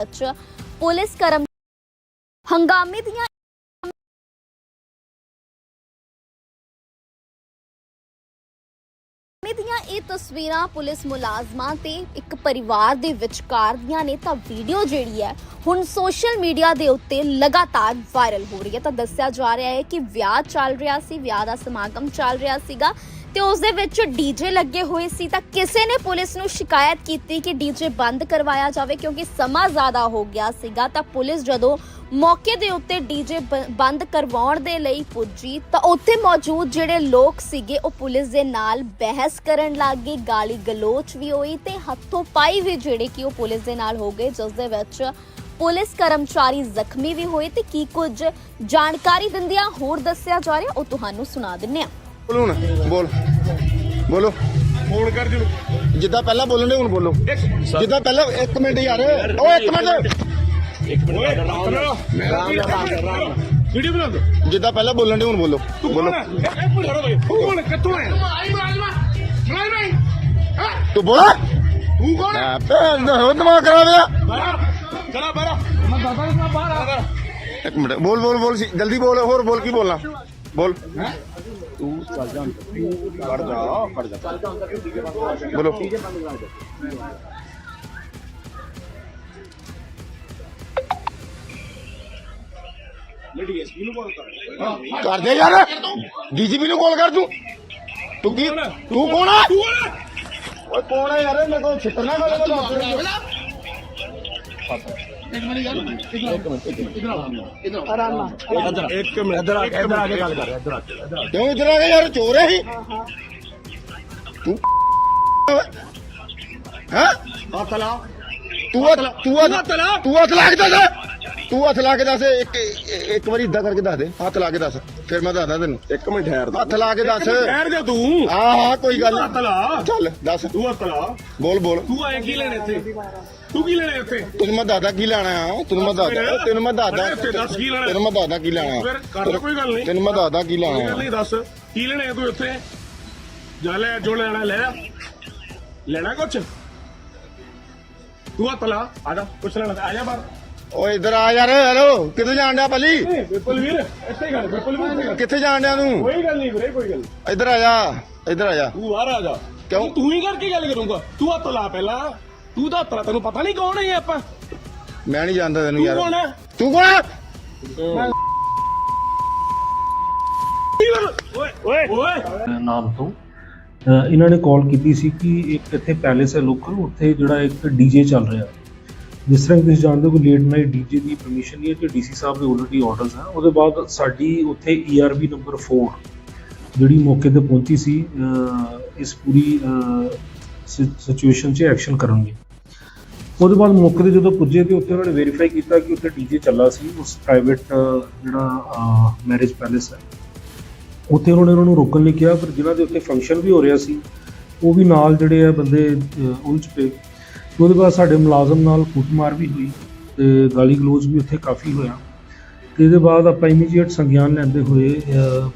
ਵਿੱਚ ਪੁਲਿਸ ਕਰਮ ਹੰਗਾਮੇ ਦੀਆਂ ਦੀਆਂ ਇਹ ਤਸਵੀਰਾਂ ਪੁਲਿਸ ਮੁਲਾਜ਼ਮਾਂ ਤੇ ਇੱਕ ਪਰਿਵਾਰ ਦੇ ਵਿਚਕਾਰ ਦੀਆਂ ਨੇ। ਤਾਂ ਵੀਡੀਓ ਜਿਹੜੀ ਹੈ, ਹੁਣ ਸੋਸ਼ਲ ਮੀਡੀਆ ਦੇ ਉੱਤੇ ਲਗਾਤਾਰ ਵਾਇਰਲ ਹੋ ਰਹੀ ਹੈ। ਤਾਂ ਦੱਸਿਆ ਜਾ ਰਿਹਾ ਹੈ ਕਿ ਵਿਆਹ ਚੱਲ ਰਿਹਾ ਸੀ, ਵਿਆਹ ਦਾ ਸਮਾਗਮ ਚੱਲ ਰਿਹਾ ਸੀਗਾ। ਤੇ ਉਸ ਦੇ ਵਿੱਚ ਡੀਜੇ ਲੱਗੇ ਹੋਏ ਸੀ ਤਾਂ ਕਿਸੇ ਨੇ ਪੁਲਿਸ ਨੂੰ ਸ਼ਿਕਾਇਤ ਕੀਤੀ ਕਿ ਡੀਜੇ ਬੰਦ ਕਰਵਾਇਆ ਜਾਵੇ ਕਿਉਂਕਿ ਸਮਾਂ ਜ਼ਿਆਦਾ ਹੋ ਗਿਆ ਸੀਗਾ ਤਾਂ ਪੁਲਿਸ ਜਦੋਂ ਮੌਕੇ ਦੇ ਉੱਤੇ ਡੀਜੇ ਬੰਦ ਕਰਵਾਉਣ ਦੇ ਲਈ ਪੁੱਜੀ ਤਾਂ ਉੱਥੇ ਮੌਜੂਦ ਜਿਹੜੇ ਲੋਕ ਸੀਗੇ ਉਹ ਪੁਲਿਸ ਦੇ ਨਾਲ ਬਹਿਸ ਕਰਨ ਲੱਗ ਗਏ, ਗਾਲੀ ਗਲੋਚ ਵੀ ਹੋਈ ਤੇ ਹੱਥੋਂ ਪਾਈ ਵੀ ਜਿਹੜੇ ਕਿ ਉਹ ਪੁਲਿਸ ਦੇ ਨਾਲ ਹੋ ਗਏ, ਜਿਸ ਦੇ ਵਿੱਚ ਪੁਲਿਸ ਕਰਮਚਾਰੀ ਜ਼ਖਮੀ ਵੀ ਹੋਏ ਤੇ ਕੀ ਕੁਝ ਜਾਣਕਾਰੀ ਦਿੰਦਿਆਂ ਹੋਰ ਦੱਸਿਆ ਜਾ ਰਿਹਾ, ਉਹ ਤੁਹਾਨੂੰ ਸੁਣਾ ਦਿੰਨੇ ਆ ਬੋਲੋ ਹੁਣ ਬੋਲ। ਬੋਲੋ। ਫੋਨ ਕਰ ਜਿਹਨੂੰ ਜਿੱਦਾਂ ਪਹਿਲਾਂ ਬੋਲਣ ਦੇ ਹੁਣ ਬੋਲੋ। ਜਿੱਦਾਂ ਪਹਿਲਾਂ ਇੱਕ ਮਿੰਟ ਯਾਰ। ਓ ਇੱਕ ਮਿੰਟ। ਇੱਕ ਮਿੰਟ ਵੀਡੀਓ ਬਣਾ ਦੋ ਜਿੱਦਾਂ ਪਹਿਲਾਂ ਬੋਲਣ ਦੇ ਹੁਣ ਬੋਲੋ। ਤੂੰ ਬੋਲੋ। ਬੋਲ ਇੱਕ ਮਿੰਟ ਖੜੋ ਬਈ। ਤੂੰ ਕੌਣ ਹੈ? ਕਿੱਥੋਂ ਆਇਆ? ਨਹੀਂ ਨਹੀਂ ਹਾਂ ਤੂੰ ਬੋਲ। ਤੂੰ ਕੌਣ ਹੈ? ਆ ਭੈਣ ਦਾ ਹੋਰ ਦਿਮਾਗ ਖਰਾਬ ਆ। ਬਾਹਰ ਚਲਾ ਬਾਹਰ ਮੈਂ ਦਾਦਾ ਦੇ ਨਾਲ ਬਾਹਰ ਆ। ਇੱਕ ਮਿੰਟ। ਬੋਲ ਬੋਲ ਬੋਲ ਜਲਦੀ ਬੋਲ ਹੋਰ ਬੋਲ ਕੀ ਬੋਲਣਾ? ਬੋਲ। ਬੋਲੋ। ਡੀਐਸਪੀ ਨੂੰ ਕਾਲ ਕਰ। ਕਰ ਦੇ ਯਾਰ। ਡੀਜੀਪੀ ਨੂੰ ਕਾਲ ਕਰ ਤੂੰ। ਤੂੰ ਕੀ ਤੂੰ ਕੌਣ ਆ ਤੂੰ? ਓਏ ਕੌਣ ਆ ਯਾਰ? ਮੇਰੇ ਕੋਲ ਛਿੱਤਰਨਾ ਗੱਲ ਇੱਕ ਮਿੰਟ ਇੱਧਰ ਆ। ਇੱਧਰ ਆ। ਕੇ ਗੱਲ ਕਰ ਇੱਧਰ ਆ ਕਿਉਂ ਇਧਰ ਆ ਗਿਆ ਯਾਰ ਚੋਰ ਹੈ ਹੀ ਤੂੰ ਹਾਂ ਹੱਥ ਲਾ। ਤੂੰ ਤੂੰ। ਤੂੰ ਹੱਥ ਲਾ ਕੇ ਦੱਸ ਤੂੰ ਹੱਥ ਲਾ ਕੇ ਦੱਸ ਇੱਕ ਇੱਕ ਵਾਰੀ ਇਦਾਂ ਕਰਕੇ ਦੱਸ ਦੇ ਹੱਥ ਲਾ ਕੇ ਦੱਸ ਫਿਰ ਮੈਂ ਦੱਸਦਾ ਤੈਨੂੰ। ਇੱਕ ਮਿੰਟ ਠਹਿਰ ਹੱਥ ਲਾ ਕੇ ਦੱਸ। ਠਹਿਰ ਜਾ ਤੂੰ। ਹਾਂ ਹਾਂ ਕੋਈ ਗੱਲ ਹੱਥ ਲਾ। ਚੱਲ ਦੱਸ। ਤੂੰ ਹੱਥ ਲਾ। ਬੋਲ ਬੋਲ। ਤੂੰ ਆਏ ਕੀ ਲੈਣੇ ਇੱਥੇ? ਤੂੰ ਕੀ ਲੈਣੇ ਇੱਥੇ? ਤੈਨੂੰ ਮੈਂ ਦੱਸਦਾ ਕੀ ਲੈਣਾ ਆ। ਤੈਨੂੰ ਮੈਂ ਦੱਸਦਾ ਤੈਨੂੰ ਮੈਂ ਦੱਸਦਾ। ਇੱਥੇ ਦੱਸ ਕੀ ਲੈਣਾ। ਤੈਨੂੰ ਮੈਂ ਦੱਸਦਾ ਕੀ ਲੈਣਾ ਫਿਰ ਕਰ ਲੈ ਕੋਈ ਗੱਲ ਨਹੀਂ। ਤੈਨੂੰ ਮੈਂ ਦੱਸਦਾ ਕੀ ਗੱਲ ਲੈਣਾ ਨਹੀਂ ਦੱਸ। ਕੀ ਲੈਣੇ ਤੂੰ ਇੱਥੇ? ਜਾ ਲੈ ਜੋ ਲੈਣਾ ਲੈ। ਲੈਣਾ ਕੁਛ? ਤੂੰ ਹੱਥ ਲਾ। ਆ ਜਾ ਕੁਛ ਲੈਣਾ ਆ ਜਾ ਬਾਹਰ। ਓਏ ਇਧਰ ਆ ਯਾਰ ਹੈਲੋ ਕਿੱਥੇ ਜਾਣ ਡਿਆ ਪੱਲੀ ਵਿਪਲ ਵੀਰ ਇੱਥੇ ਹੀ ਗੱਲ ਵਿਪਲ ਵੀਰ। ਕਿੱਥੇ ਜਾਣ ਡਿਆ ਤੂੰ? ਕੋਈ ਗੱਲ ਨਹੀਂ ਵੀਰੇ ਕੋਈ ਗੱਲ ਨੀ। ਇਧਰ ਆ ਜਾ ਇਧਰ ਆ ਜਾ। ਤੂੰ ਬਾਹਰ ਆ ਜਾ ਕਿਉਂ? ਤੂੰ ਹੀ ਕਰਕੇ ਗੱਲ ਕਰੂੰਗਾ। ਤੂੰ ਹੱਥ ਲਾ ਪਹਿਲਾਂ। ਤੂੰ ਤਾਂ ਹੱਥ ਲਾ ਤੈਨੂੰ ਪਤਾ ਨਹੀਂ ਕੌਣ ਹੈ ਆਪਾਂ। ਮੈਂ ਨਹੀਂ ਜਾਣਦਾ ਤੈਨੂੰ ਤੂੰ ਯਾਰ। ਕੌਣ ਹੈ ਤੂੰ ਕੌਣ? ਓਏ ਓਏ। ਓਏ। ਨਾਮ ਤੋਂ। ਇਹਨਾਂ ਨੇ ਕਾਲ ਕੀਤੀ ਸੀ ਕਿ ਇੱਕ ਇੱਥੇ ਪੈਲੇਸ ਹੈ ਲੋਕਲ ਉੱਥੇ ਜਿਹੜਾ ਇੱਕ ਡੀਜੇ ਚੱਲ ਰਿਹਾ। ਜਿਸ ਤਰ੍ਹਾਂ ਕਿ ਤੁਸੀਂ ਜਾਣਦੇ ਹੋ ਕਿ ਲੇਟ ਨਾਈਟ ਡੀਜੇ ਦੀ ਪਰਮਿਸ਼ਨ ਨਹੀਂ ਹੈ ਕਿ ਡੀਸੀ ਸਾਹਿਬ ਦੇ ਆਲਰੇਡੀ ਆਰਡਰਸ ਹੈ ਉਹਦੇ ਬਾਅਦ ਸਾਡੀ ਉੱਥੇ ਈਆਰਬੀ ਨੰਬਰ 4 ਜਿਹੜੀ ਮੌਕੇ ਤੇ ਪਹੁੰਚੀ ਸੀ ਇਸ ਪੂਰੀ ਸਿਚੁਏਸ਼ਨ 'ਚ ਐਕਸ਼ਨ ਕਰਨਗੇ ਉਹਦੇ ਬਾਅਦ ਮੌਕੇ ਤੇ ਜਦੋਂ ਪੁੱਜੇ ਤੇ ਉੱਥੇ ਉਹਨਾਂ ਨੇ ਵੈਰੀਫਾਈ ਕੀਤਾ ਕਿ ਉੱਥੇ ਡੀਜੇ ਚੱਲਾ ਸੀ, ਉਸ ਪ੍ਰਾਈਵੇਟ ਜਿਹੜਾ ਮੈਰਿਜ ਪੈਲੇਸ ਹੈ। ਉੱਥੇ ਉਹਨਾਂ ਨੇ ਉਹਨਾਂ ਨੂੰ ਰੋਕਣ ਲਈ ਕਿਹਾ, ਪਰ ਜਿਨ੍ਹਾਂ ਦੇ ਉੱਥੇ ਫੰਕਸ਼ਨ ਵੀ ਹੋ ਰਿਹਾ ਸੀ, ਉਹ ਵੀ ਨਾਲ ਜਿਹੜੇ ਆ ਬੰਦੇ ਉਲਝ ਪਏ। ਤੇ ਉਹਦੇ ਬਾਅਦ ਸਾਡੇ ਮੁਲਾਜ਼ਮ ਨਾਲ ਕੁੱਟਮਾਰ ਵੀ ਹੋਈ ਤੇ ਗਾਲੀ ਗਲੋਚ ਵੀ ਉੱਥੇ ਕਾਫੀ ਹੋਇਆ। ਤੇ ਇਹਦੇ ਬਾਅਦ ਆਪਾਂ ਇਮੀਡੀਏਟ ਸੰਗਿਆਨ ਲੈਂਦੇ ਹੋਏ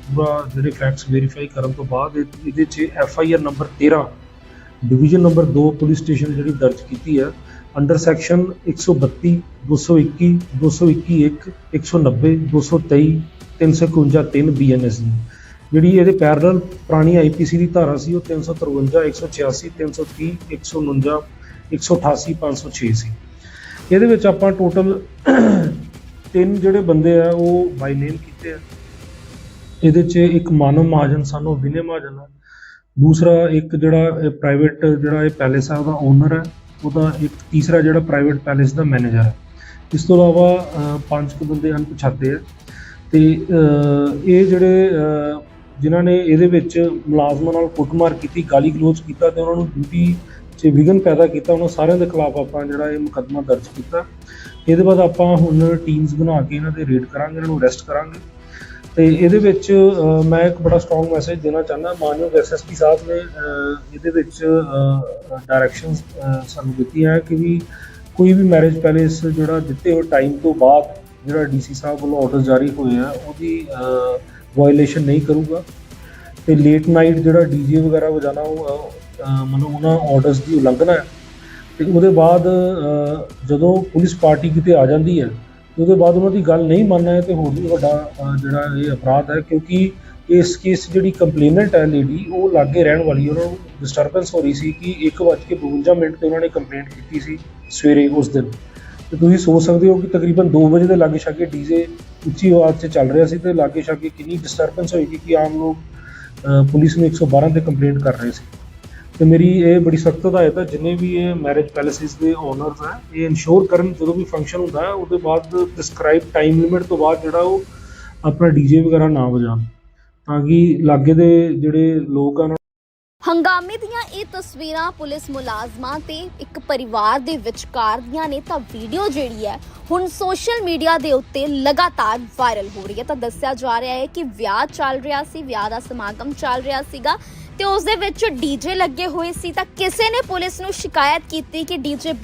ਪੂਰਾ ਜਿਹੜੇ ਫੈਕਟਸ ਵੈਰੀਫਾਈ ਕਰਨ ਤੋਂ ਬਾਅਦ ਇਹ- ਇਹਦੇ 'ਚ F I R number 13 division number 2 police station ਜਿਹੜੀ ਦਰਜ ਕੀਤੀ ਹੈ ਅੰਡਰ ਸੈਕਸ਼ਨ 132 221 221 190 223 351 3 ਬੀਐਨਐਸ ਦੀ ਜਿਹੜੀ ਇਹਦੇ ਪੈਰਲਲ ਪੁਰਾਣੀ ਆਈਪੀਸੀ ਦੀ ਧਾਰਾ ਸੀ ਉਹ 353 186 330 149 188 506 ਸੀ ਇਹਦੇ ਵਿੱਚ ਆਪਾਂ ਟੋਟਲ ਤਿੰਨ ਜਿਹੜੇ ਬੰਦੇ ਆ ਉਹ ਬਾਈ ਨੇਮ ਕੀਤੇ ਆ। ਇਹਦੇ 'ਚ ਇੱਕ ਮਾਨਵ ਮਹਾਜਨ ਸਾਨੂੰ ਵਿਨੇ ਮਹਾਜਨ ਆ। ਦੂਸਰਾ ਇੱਕ ਜਿਹੜਾ ਪ੍ਰਾਈਵੇਟ ਜਿਹੜਾ ਇਹ ਪੈਲੇਸ ਆ ਉਹਦਾ ਓਨਰ ਹੈ ਉਹਦਾ ਇੱਕ ਤੀਸਰਾ ਜਿਹੜਾ ਪ੍ਰਾਈਵੇਟ ਪੈਲੇਸ ਦਾ ਮੈਨੇਜਰ ਹੈ ਇਸ ਤੋਂ ਇਲਾਵਾ ਪੰਜ ਕੁ ਬੰਦੇ ਅਣਪਛਾਤੇ ਆ। ਤੇ ਇਹ ਜਿਹੜੇ ਅ, ਜਿਨ੍ਹਾਂ ਨੇ ਇਹਦੇ ਵਿੱਚ ਮੁਲਾਜ਼ਮਾਂ ਨਾਲ ਕੁੱਟਮਾਰ ਕੀਤੀ ਗਾਲੀ ਗਲੋਚ ਕੀਤਾ ਤੇ ਉਹਨਾਂ ਨੂੰ ਡਿਊਟੀ 'ਚ ਵਿਘਨ ਪੈਦਾ ਕੀਤਾ, ਉਹਨਾਂ ਸਾਰਿਆਂ ਦੇ ਖਿਲਾਫ ਆਪਾਂ ਜਿਹੜਾ ਇਹ ਮੁਕੱਦਮਾ ਦਰਜ ਕੀਤਾ। ਇਹਦੇ ਬਾਅਦ ਆਪਾਂ ਹੁਣ ਟੀਮਸ ਬਣਾ ਕੇ ਇਹਨਾਂ ਦੇ ਰੇਡ ਕਰਾਂਗੇ, ਇਹਨਾਂ ਨੂੰ ਅਰੈਸਟ ਕਰਾਂਗੇ। ਤੇ ਇਹਦੇ ਵਿੱਚ ਮੈਂ ਇੱਕ ਬੜਾ ਸਟਰੋਂਗ ਮੈਸੇਜ ਦੇਣਾ ਚਾਹੁੰਦਾ। ਮਾਨਯੋਗ ਐਸਐਸਪੀ ਸਾਹਿਬ ਨੇ ਇਹਦੇ ਵਿੱਚ ਡਾਇਰੈਕਸ਼ਨਸ ਸਾਨੂੰ ਦਿੱਤੀਆਂ ਹੈ ਕਿ ਵੀ ਕੋਈ ਵੀ ਮੈਰਿਜ ਪੈਲੇਸ ਜਿਹੜਾ ਦਿੱਤੇ ਹੋਏ ਟਾਈਮ ਤੋਂ ਬਾਅਦ ਜਿਹੜਾ ਡੀਸੀ ਸਾਹਿਬ ਵੱਲੋਂ ਆਰਡਰ ਜਾਰੀ ਹੋਏ ਆ, ਉਹਦੀ ਵਾਇਲੇਸ਼ਨ ਨਹੀਂ ਕਰੂਗਾ। ਤੇ ਲੇਟ ਨਾਈਟ ਜਿਹੜਾ ਡੀਜੇ ਵਗੈਰਾ ਵਜਾਣਾ ਉਹ ਮਤਲਬ ਉਹਨਾਂ ਆਰਡਰਸ ਦੀ ਉਲੰਘਣਾ ਹੈ। ਤੇ ਉਹਦੇ ਬਾਅਦ ਜਦੋਂ ਪੁਲਿਸ ਪਾਰਟੀ ਕਿਤੇ ਆ ਜਾਂਦੀ ਹੈ, ਤੇ ਉਹਦੇ ਬਾਅਦ ਉਹਨਾਂ ਦੀ ਗੱਲ ਨਹੀਂ ਮੰਨਣਾ ਹੈ, ਤੇ ਹੋਰ ਵੀ ਵੱਡਾ ਜਿਹੜਾ ਇਹ ਅਪਰਾਧ ਹੈ, ਕਿਉਂਕਿ ਇਸ ਕੇਸ ਜਿਹੜੀ ਕੰਪਲੇਨੈਂਟ ਹੈ ਲੇਡੀ ਉਹ ਲਾਗੇ ਰਹਿਣ ਵਾਲੀ ਉਹਨਾਂ ਨੂੰ ਡਿਸਟਰਬੈਂਸ ਹੋ ਰਹੀ ਸੀ ਕਿ 1:52 ਮਿੰਟ ਤੇ ਉਹਨਾਂ ਨੇ ਕੰਪਲੇਂਟ ਕੀਤੀ ਸੀ ਸਵੇਰੇ ਉਸ ਦਿਨ। ਤੇ ਤੁਸੀਂ ਸੋਚ ਸਕਦੇ ਹੋ ਕਿ ਤਕਰੀਬਨ 2 ਵਜੇ ਦੇ ਲਾਗੇ ਛਾਗੇ ਡੀਜੇ ਉੱਚੀ ਆਵਾਜ਼ 'ਚ ਚੱਲ ਰਿਹਾ ਸੀ ਤੇ ਲਾਗੇ ਛਾਗੇ ਕਿੰਨੀ ਡਿਸਟਰਬੈਂਸ ਹੋਏਗੀ ਕਿ ਆਮ ਲੋਕ ਪੁਲਿਸ ਨੂੰ 112 ਤੇ ਕੰਪਲੇਂਟ ਕਰ ਰਹੇ ਸੀ। ਤੇ ਮੇਰੀ ਇਹ ਬੜੀ ਸਖਤ ਹਦਾਇਤ ਹੈ, ਜਿੰਨੇ ਵੀ ਇਹ ਮੈਰਿਜ ਪੈਲੇਸਿਸ ਦੇ ਓਨਰਸ ਹੈ, ਇਹ ਇਨਸ਼ੋਰ ਕਰਨ ਜਦੋਂ ਵੀ ਫੰਕਸ਼ਨ ਹੁੰਦਾ ਹੈ, ਉਹਦੇ ਬਾਅਦ ਪ੍ਰਿਸਕ੍ਰਾਈਬ ਟਾਈਮ ਲਿਮਿਟ ਤੋਂ ਬਾਅਦ ਜਿਹੜਾ ਉਹ ਆਪਣਾ ਡੀਜੇ ਵਗੈਰਾ ਨਾ ਵਜਾਉਣ ਤਾਂ ਕਿ ਲਾਗੇ ਦੇ ਜਿਹੜੇ ਲੋਕ ਆ ਹੰਗਾਮੇ ਦੀਆਂ ਇਹ ਤਸਵੀਰਾਂ ਪੁਲਿਸ ਮੁਲਾਜ਼ਮਾਂ ਤੇ ਇੱਕ ਪਰਿਵਾਰ ਦੇ ਵਿਚਕਾਰ ਦੀਆਂ ਨੇ, ਤਾਂ ਵੀਡੀਓ ਜਿਹੜੀ ਹੈ, ਹੁਣ ਸੋਸ਼ਲ ਮੀਡੀਆ ਦੇ ਉੱਤੇ ਲਗਾਤਾਰ ਵਾਇਰਲ ਹੋ ਰਹੀ ਹੈ। ਤਾਂ ਦੱਸਿਆ ਜਾ ਰਿਹਾ ਹੈ ਕਿ ਵਿਆਹ ਚੱਲ ਰਿਹਾ ਸੀ, ਵਿਆਹ ਦਾ ਸਮਾਗਮ ਚੱਲ ਰਿਹਾ ਸੀਗਾ। ਤੇ ਉਸ ਦੇ ਵਿੱਚ ਡੀਜੇ ਲੱਗੇ ਹੋਏ ਸੀ ਤਾਂ ਕਿਸੇ ਨੇ ਪੁਲਿਸ ਨੂੰ ਸ਼ਿਕਾਇਤ ਕੀਤੀ ਕਿ ਡੀਜੇ